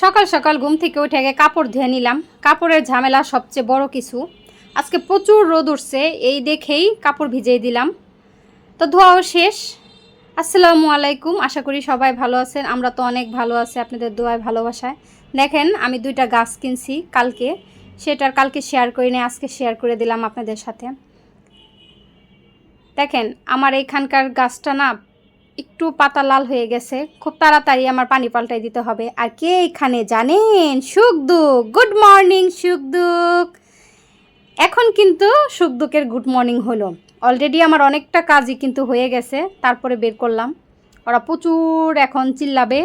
সকাল সকাল ঘুম থেকে উঠে আগে কাপড় ধুয়ে নিলাম। কাপড়ের ঝামেলা সবচেয়ে বড় কিছু। আজকে প্রচুর রোদ উঠছে, এই দেখেই কাপড় ভিজিয়ে দিলাম। তো ধোয়াও শেষ। আসসালামু আলাইকুম, আশা করি সবাই ভালো আছেন। আমরা তো অনেক ভালো আছি আপনাদের দোয়ায় ভালোবাসায়। দেখেন, আমি দুইটা গাছ কিনছি কালকে। সেটার কালকে শেয়ার করে নিয়ে আজকে শেয়ার করে দিলাম আপনাদের সাথে। দেখেন, আমার এইখানকার গাছটা না একটু পাতা লাল হয়ে গেছে। খুব তাড়াতাড়ি আমার পানি পাল্টাই দিতে হবে। আর কে এখানে জানেন? সুখদুক গুড মর্নিং সুখদুক এখন কিন্তু সুখদুকের গুড মর্নিং হলো। অলরেডি আমার অনেকটা কাজই কিন্তু হয়ে গেছে। তারপরে বের করলাম। ওরা প্রচুর এখন চিল্লাবে।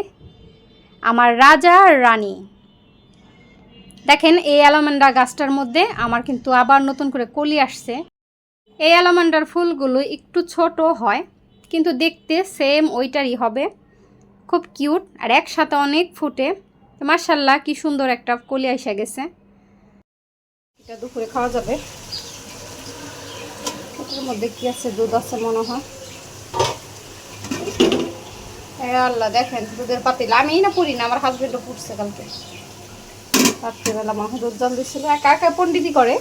আমার রাজা রানী। দেখেন, এই অ্যালামান্ডা গাছটার মধ্যে আমার কিন্তু আবার নতুন করে কলি আসছে। এই অ্যালামান্ডার ফুলগুলো একটু ছোট হয়। কিন্তু দেখতে সেম ওইটারই হবে। খুব কিউট আর একসাথে অনেক ফুটে। মার্শাল্লাহ কি সুন্দর একটা কলি এসে গেছে। এটা দুপুরে খাওয়া যাবে। মধ্যে কি আছে? দুধ আছে মনে হয়। হ্যাঁ আল্লাহ, দেখেন, দুধের পাতিল। আমি না পড়ি না, আমার হাজবেন্ডও পুড়ছে কালকে। রাত্রিবেলা মা দুধ জল দিচ্ছিল একা একা পন্ডিতি করে।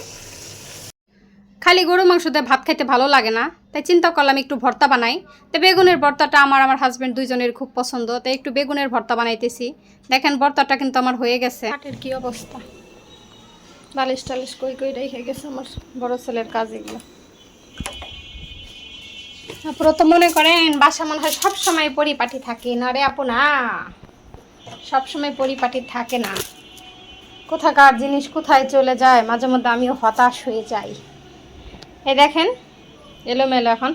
খালি গরু মাংস দিয়ে ভাত খাইতে ভালো লাগে না। তাই চিন্তা করলাম একটু ভর্তা বানাই। তো বেগুনের ভর্তাটা আমার আমার হাজব্যান্ড দুইজনের খুব পছন্দ তাই একটু বেগুনের ভর্তা বানাইতেছি। দেখেন ভর্তাটা কিন্তু আমার হয়ে গেছে। কাঠের কি অবস্থা? বালিশ টালিশ কই কই রেখে গেছে আমার বড় ছেলের কাজ এগুলো। তো মনে করেন বাসা মনে হয় সবসময় পরিপাটি থাকে না রে আপু না? সবসময় পরিপাটি থাকে না। কোথাকার জিনিস কোথায় চলে যায় মাঝে মধ্যে আমিও হতাশ হয়ে যাই। এই দেখেন এলোমেলো এখন।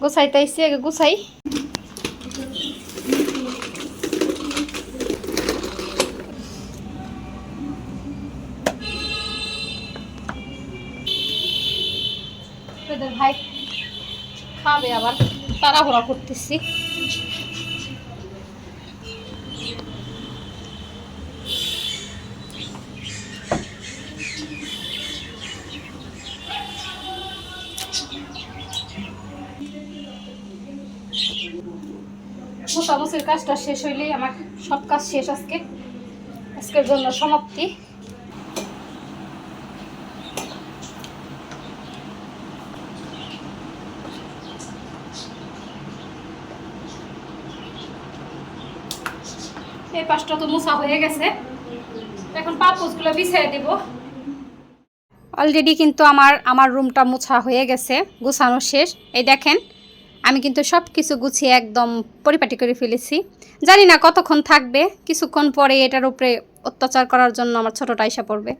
গুছাইতে আইসি আগে গুছাই। ভাই খাবে আবার তাড়াহুড়া করতেছি। মোটামুটির কাজটা শেষ হইলেই আমার সব কাজ শেষ আজকে। আজকের জন্য সমাপ্তি। এই পাশটা তো মোছা হয়ে গেছে। এখন পাপোসগুলো বিছিয়ে দেব। অলরেডি কিন্তু আমার আমার রুমটা মোছা হয়ে গেছে, গুছানো শেষ। এই দেখেন আমি কিন্তু সব কিছু গুছিয়ে একদম পরিপাটি করে ফেলেছি। জানি না কতক্ষণ থাকবে, কিছুক্ষণ পরে এটার উপরে অত্যাচার করার জন্য আমার ছোটোটা এসে পড়বে।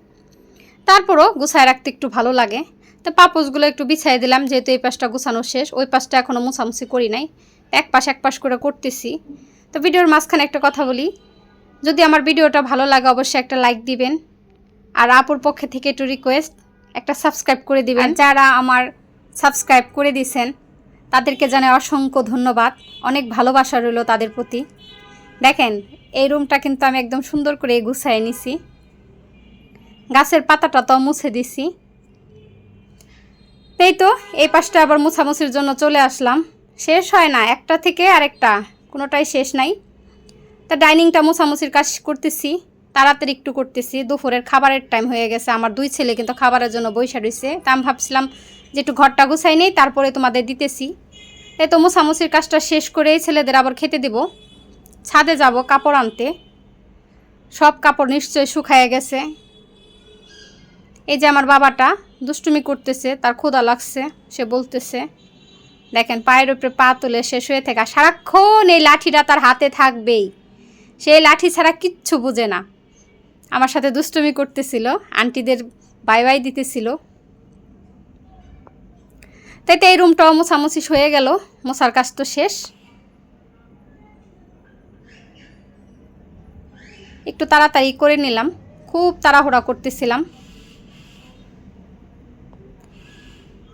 তারপরও গুছায় রাখতে একটু ভালো লাগে। তো পাপোসগুলো একটু বিছাই দিলাম, যেহেতু এই পাশটা গুছানো শেষ, ওই পাশটা এখনও মুছামুছি করি নাই। এক পাশ এক পাশ করে করতেছি। তো ভিডিওর মাঝখানে একটা কথা বলি, যদি আমার ভিডিওটা ভালো লাগে অবশ্যই একটা লাইক দিবেন। আর আপুর পক্ষে থেকে একটু রিকোয়েস্ট একটা সাবস্ক্রাইব করে দিবেন। যারা আমার সাবস্ক্রাইব করে দিয়েছেন তাদেরকে জানাই অসংখ্য ধন্যবাদ। অনেক ভালোবাসা রইল তাদের প্রতি। দেখেন, এই রুমটা কিন্তু আমি একদম সুন্দর করে গুছাই নিছি। গাছের পাতাটা তো মুছে দিছি। তাই তো, এই পাশটা আবার মুছামুছির জন্য চলে আসলাম। শেষ হয় না, একটা থেকে আরেকটা। কোনোটাই শেষ নাই। তা ডাইনিংটা মুছামুছির কাজ করতেছি। তাড়াতাড়ি একটু করতেছি, দুপুরের খাবারের টাইম হয়ে গেছে, আমার দুই ছেলে কিন্তু খাবারের জন্য বৈশা রয়েছে তা আমি ভাবছিলাম যে একটু ঘরটা গুছাই নেই, তারপরে তোমাদের দিতেছি। এই তো মোছামুছির কাজটা শেষ করেই ছেলেদের আবার খেতে দেব। ছাদে যাব, কাপড় আনতে। সব কাপড় নিশ্চয়ই শুকায় গেছে। এই যে আমার বাবাটা দুষ্টুমি করতেছে, তার ক্ষুদা লাগছে, সে বলতেছে, দেখেন, পায়ের উপরে পা তুলে শেষ হয়ে থাকে সারাক্ষণ এই লাঠিটা তার হাতে থাকবেই। সেই লাঠি ছাড়া কিচ্ছু বুঝে না। আমার সাথে দুষ্টুমি করতেছিল, আন্টিদের বাই বাই দিতেছিল। তাই তো এই রুমটাও মোছামুছি হয়ে গেল, মোছার কাজ তো শেষ। একটু তাড়াতাড়ি করে নিলাম, খুব তাড়াহুড়া করতেছিলাম।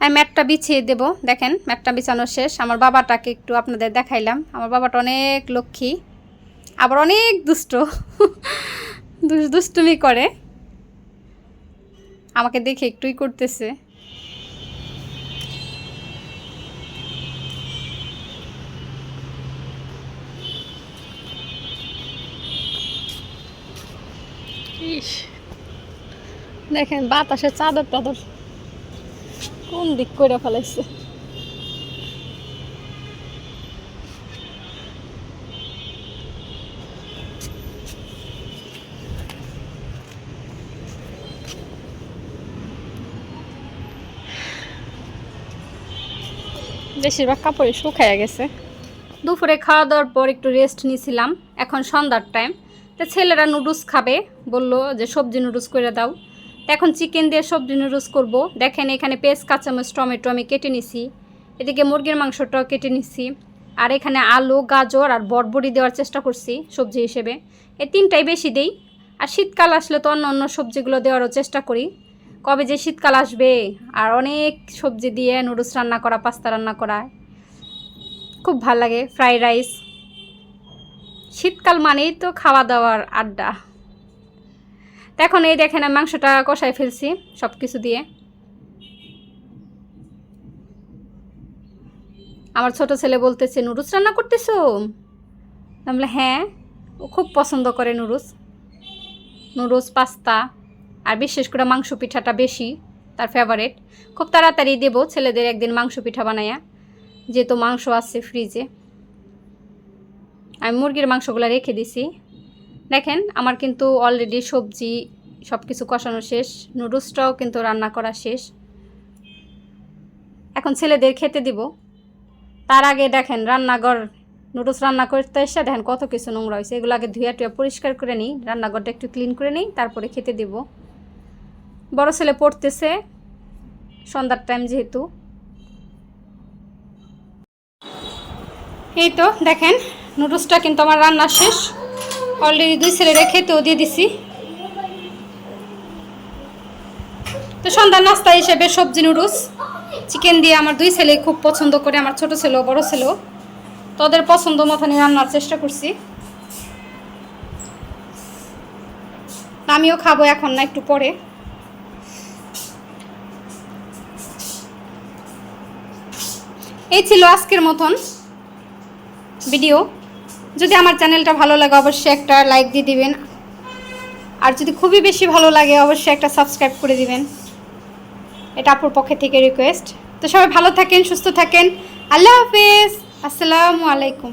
আমি ম্যাটটা বিছিয়ে দেব, দেখেন ম্যাটটা বিছানো শেষ। আমার বাবাটাকে একটু আপনাদের দেখাইলাম, আমার বাবাটা অনেক লক্ষ্মী, আবার অনেক দুষ্ট। দুষ্টুমি করে। আমাকে দেখে একটুই করতেছে। ইস। দেখেন বাতাসে চাদর টাদর কোন দিক করে ফেলাইছে? বেশিরভাগ কাপড়ে শুকাইয়া গেছে। দুপুরে খাওয়া দাওয়ার পর একটু রেস্ট নিয়েছিলাম এখন সন্ধ্যার টাইম তো ছেলেরা নুডলস খাবে, বলল যে সবজি নুডলস করে দাও। তো এখন চিকেন দিয়ে সবজি নুডলস করব। দেখেন এখানে পেঁয়াজ কাঁচামচ টমেটো আমি কেটে নিছি। এদিকে মুরগির মাংসটাও কেটে নিছি। আর এখানে আলু, গাজর আর বটবড়ি দেওয়ার চেষ্টা করছি সবজি হিসেবে। এই তিনটাই বেশি দেই। আর শীতকাল আসলে তো অন্য অন্য সবজিগুলো দেওয়ারও চেষ্টা করি। কবে যে শীতকাল আসবে আর অনেক সবজি দিয়ে নুডলস রান্না করা, পাস্তা রান্না করা, খুব ভালো লাগে। Fried rice. শীতকাল মানেই তো খাওয়া দাওয়ার আড্ডা। তো এখন এই দেখেন আমি মাংসটা কষাই ফেলছি সব কিছু দিয়ে। আমার ছোট ছেলে বলতেছে, নুডলস রান্না করতেছো? আমি হ্যাঁ। ও খুব পছন্দ করে নুডলস। Noodles, pasta. আর বিশেষ করে মাংস পিঠাটা বেশি, তার ফেভারেট খুব তাড়াতাড়ি দেবো ছেলেদের একদিন মাংস পিঠা বানাইয়া, যেহেতু মাংস আছে ফ্রিজে আমি মুরগির মাংসগুলো রেখে দিছি। দেখেন, আমার কিন্তু অলরেডি সবজি সব কিছু কষানো শেষ নুডলসটাও কিন্তু রান্না করা শেষ। এখন ছেলেদের খেতে দিব। তার আগে দেখেন, রান্নাঘর নুডলস রান্না করতে এসে দেখেন কত কিছু নোংরা হয়েছে। এগুলো আগে ধুয়া টুয়া পরিষ্কার করে নিই, রান্নাঘরটা একটু ক্লিন করে নিই, তারপরে খেতে দিব। বড় ছেলে পড়তেছে। সন্ধ্যার টাইম যেহেতু। এই তো দেখেন নুডলসটা কিন্তু আমার রান্না শেষ। অলরেডি দুই ছেলেরে খেতেও দিয়ে দিছি। তো সন্ধ্যার নাস্তা হিসেবে সবজি নুডলস চিকেন দিয়ে আমার দুই ছেলে খুব পছন্দ করে, আমার ছোট ছেলেও, বড় ছেলেও। তোদের পছন্দ মতনই রান্নার চেষ্টা করছি। আমিও খাব এখন না, একটু পরে। এই ছিল আজকের মতন ভিডিও। যদি আমার চ্যানেলটা ভালো লাগে, অবশ্যই একটা লাইক দিয়ে দিবেন। আর যদি খুবই বেশি ভালো লাগে, অবশ্যই একটা সাবস্ক্রাইব করে দিবেন। এটা আপুর পক্ষে থেকে রিকোয়েস্ট তো সবাই ভালো থাকেন, সুস্থ থাকেন। আল্লাহ হাফেজ। আসসালামু আলাইকুম।